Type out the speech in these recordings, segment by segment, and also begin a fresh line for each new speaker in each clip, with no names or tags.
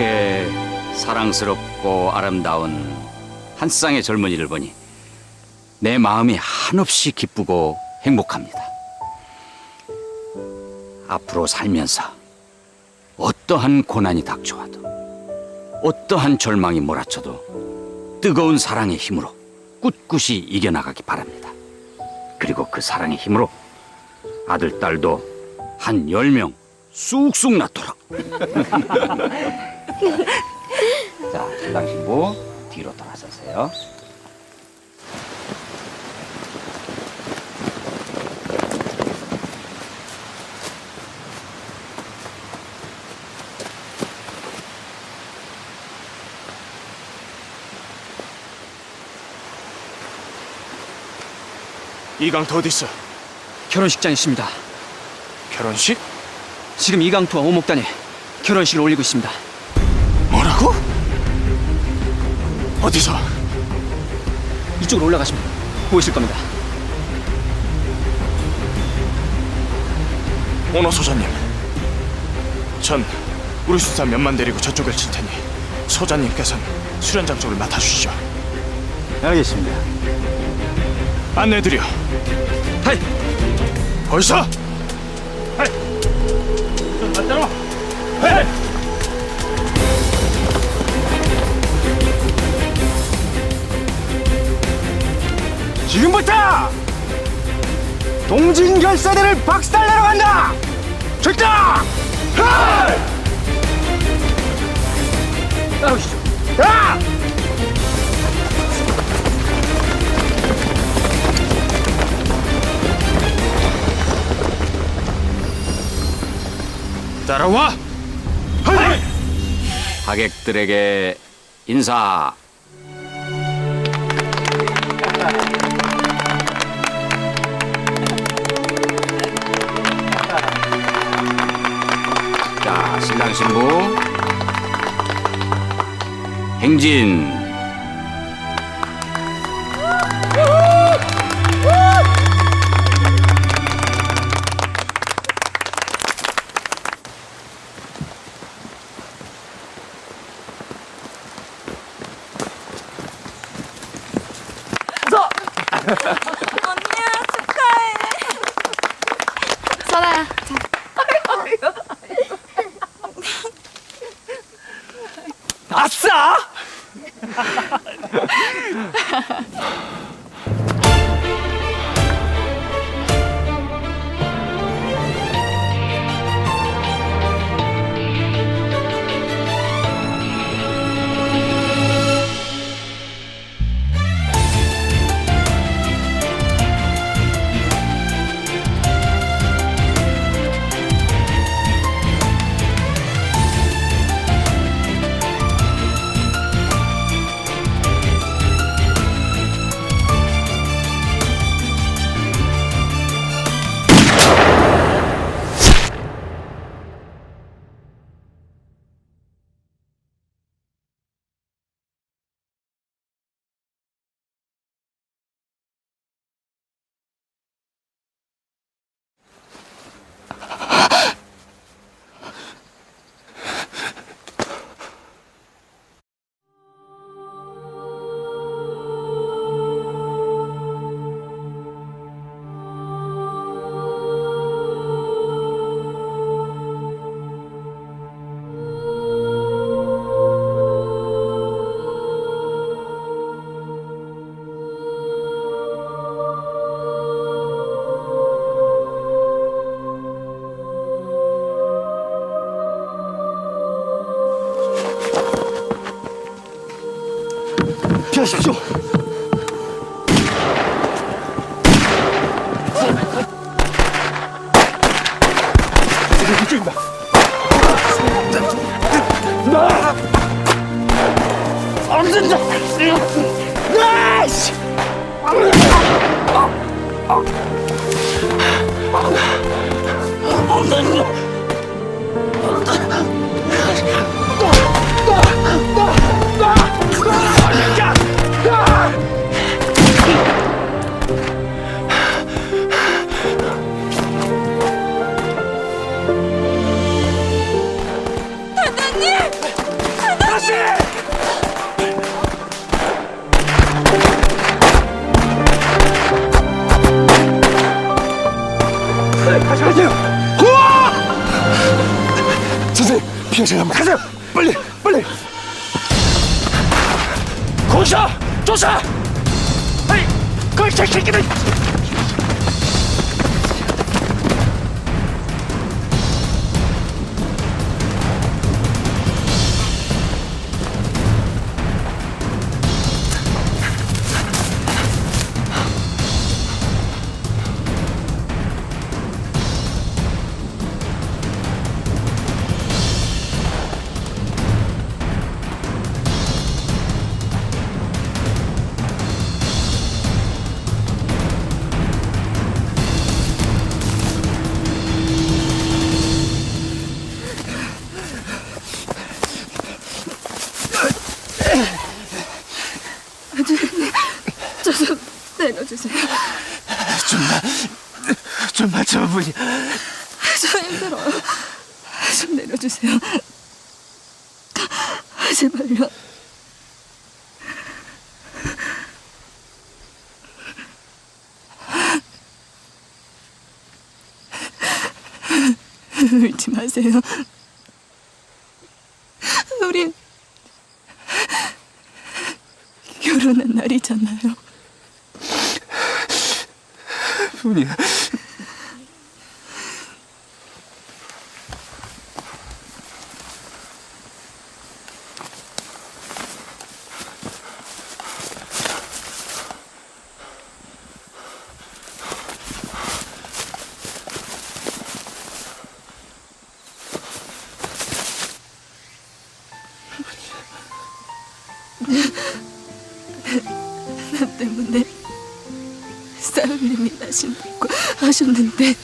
이렇게 사랑스럽고 아름다운 한 쌍의 젊은이를 보니 내 마음이 한없이 기쁘고 행복합니다. 앞으로 살면서 어떠한 고난이 닥쳐와도 어떠한 절망이 몰아쳐도 뜨거운 사랑의 힘으로 꿋꿋이 이겨나가기 바랍니다. 그리고 그 사랑의 힘으로 아들, 딸도 한 열 명 쑥쑥 낳도록. 자, 신랑 신부 뒤로 돌아서세요.
이강토 어디 있어?
결혼식장에 있습니다.
결혼식?
지금 이강투와 오목단이 결혼식을 올리고 있습니다.
뭐라고? 어디서?
이쪽으로 올라가시면 보이실 겁니다.
오노 소장님. 전 우리 수사 몇만 데리고 저쪽을 칠 테니 소장님께서는 수련장 쪽을 맡아주시죠.
알겠습니다.
안내드려.
하이!
벌써?
지금부터 동진 결사대를 박살내러 간다! 출동!
따라오시죠.
야!
따라와.
하객들에게 인사. 신랑 신부 행진.
하십시오.
이쪽입니다.
단장님!
한번 가세요! 빨리 빨리! 고사! 조사! 아이! 그 새끼들 참아보니
저 힘들어요. 좀 내려주세요. 제발요. 울지 마세요. 우린 결혼한 날이잖아요.
분이
나 때문에 싸움님이 나신다고 하셨는데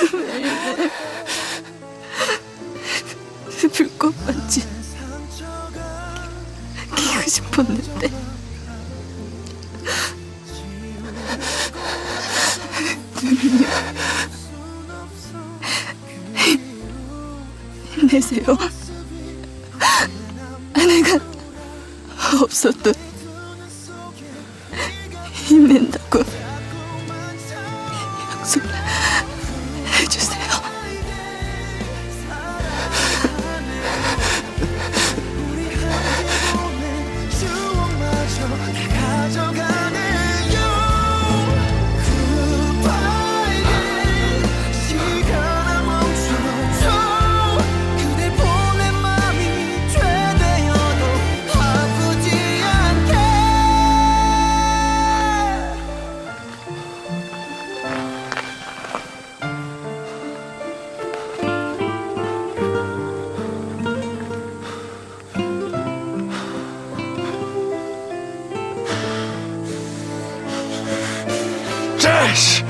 불꽃받지 끼고 싶었는데. 힘내세요. 아내가 없어도 힘낸다
자